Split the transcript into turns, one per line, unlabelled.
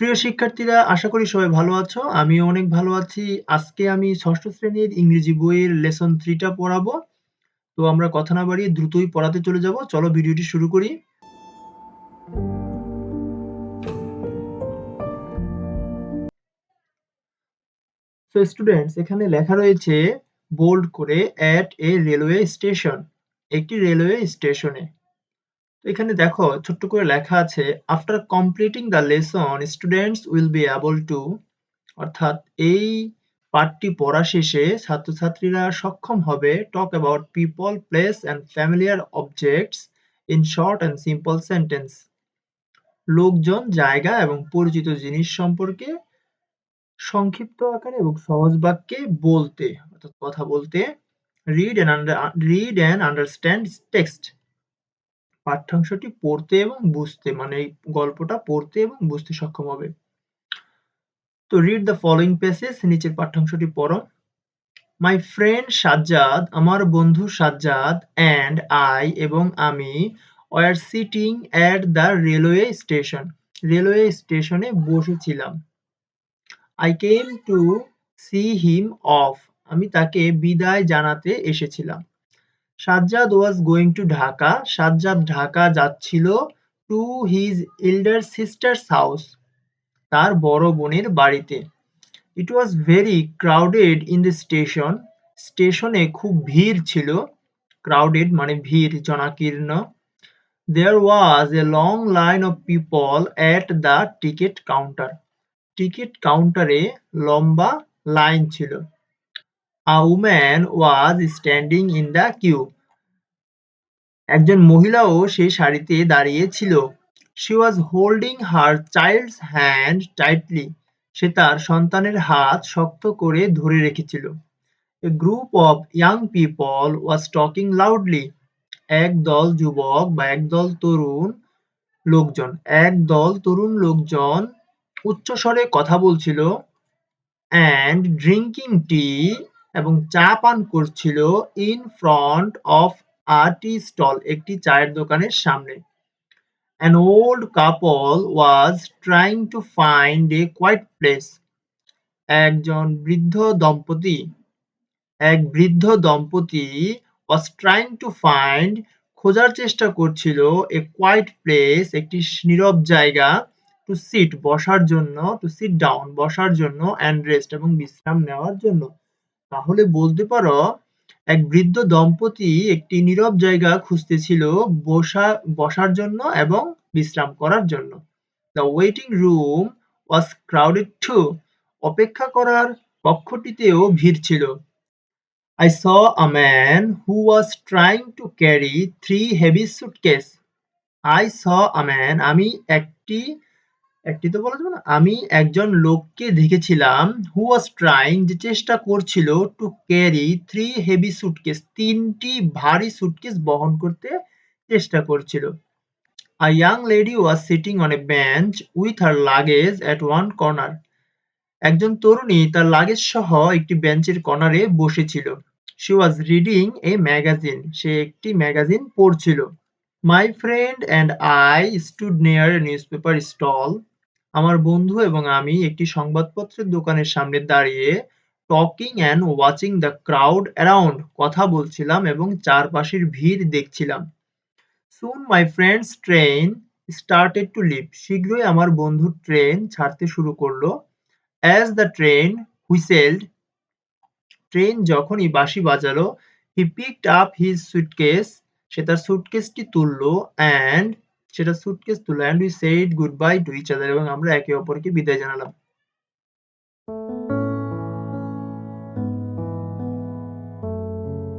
প্রিয় শিক্ষার্থীরা, আশা করি সবাই ভালো আছো। আমি অনেক ভালো আছি। আজকে আমি ষষ্ঠ শ্রেণির ইংরেজি বইয়ের লেসন 3 টা পড়াবো। তো আমরা কথা না বাড়িয়ে দ্রুতই পড়াতে চলে যাব। চলো ভিডিওটি শুরু করি। সো স্টুডেন্টস এখানে লেখা রয়েছে বোল্ড করে অ্যাট এ রেলওয়ে স্টেশন একটি রেলওয়ে স্টেশনে এখানে দেখো, ছোট্ট করে লেখা আছে after completing the lesson students will be able to অর্থাৎ এই পাঠটি পড়া শেষে ছাত্রছাত্রীরা সক্ষম হবে talk about people place and familiar objects in short and simple sentence লোকজন, জায়গা এবং পরিচিত জিনিস সম্পর্কে সংক্ষিপ্ত আকারে এবং সহজ বাক্যে বলতে, অর্থাৎ কথা বলতে read and read and understand text পাঠ্যাংশটি পড়তে এবং বুঝতে মানে এই গল্পটা পড়তে এবং বুঝতে সক্ষম হবে। তো রিড দ্য ফলোইং প্যাসেজ নিচের পাঠ্যাংশটি পড়ো। মাই ফ্রেন্ড সাজ্জাদ আমার বন্ধু সাজ্জাদ অ্যান্ড আই এবং আমি were sitting at the railway station railway স্টেশনে বসেছিলাম। I came to see him off আমি তাকে বিদায় জানাতে এসেছিলাম। Sajjad was going to Dhaka. Sajjad Dhaka যাচ্ছিল to his elder sister's house তার বড় বোনের বাড়িতে। It was very crowded in the station স্টেশনে খুব ভিড় ছিল। ক্রাউডেড মানে ভিড়, জনাকীর্ণ। There was a long line of people at the ticket counter ticket কাউন্টারে লম্বা লাইন ছিল। A was standing in the queue একজন মহিলাও সেই সারিতে দাঁড়িয়ে ছিল। She was holding her child's hand tightly সে তার সন্তানের হাত শক্ত করে ধরে রেখেছিল। A group of young people was talking loudly এক দল যুবক বা একদল তরুণ লোকজন। এক দল তরুণ লোকজন উচ্চস্বরে কথা বলছিল। অ্যান্ড ড্রিঙ্কিং টি এবং চা পান করছিল in front of a tea stall একটি চায়ের দোকানের সামনে An old couple was trying to find a quiet place. একজন বৃদ্ধ দম্পতি, এক বৃদ্ধ দম্পতি was trying to find, খোঁজার চেষ্টা করছিল এ কোয়াইট প্লেস একটি নীরব জায়গা টু সিট বসার জন্য টু সিট ডাউন বসার জন্য অ্যান্ড রেস্ট এবং বিশ্রাম নেওয়ার জন্য তাহলে বলতে পারো, এক বৃদ্ধ দম্পতি একটি নীরব জায়গা খুঁজতেছিল বসা, বসার জন্য এবং বিশ্রাম করার জন্য। The waiting room was crowded too অপেক্ষা করার কক্ষটিতেও ভিড় ছিল। I saw a man who was trying to carry three heavy suitcase I saw a man আমি একটি একটি তো বলা যাবে না। আমি একজন লোককে দেখেছিলাম হু ওয়াজ ট্রাইং যে চেষ্টা করছিল to carry three heavy suitcase তিনটি ভারী সুটকেস বহন করতে চেষ্টা করছিল। A young lady was sitting on a bench with her luggage at one corner একজন তরুণী তার লাগেজ সহ একটি বেঞ্চের কর্নারে বসেছিল। She was reading a magazine সে একটি ম্যাগাজিন পড়ছিল। My friend and I stood near newspaper stall আমার বন্ধু এবং আমি একটি সংবাদপত্রের দোকানের সামনে দাঁড়িয়ে talking and watching the crowd around কথা বলছিলাম এবং চারপাশের ভিড় দেখছিলাম। Soon my friends train started to leave শীঘ্রই আমার বন্ধুর ট্রেন ছাড়তে শুরু করল। As the train whistled train যখনই বাঁশি বাজালো he picked up his suitcase সে তার সুটকেসটি তুললো অ্যান্ড সেটা সুটকেস তুলে and we said good bye to each other এবং আমরা একে অপরকে বিদায় জানালাম।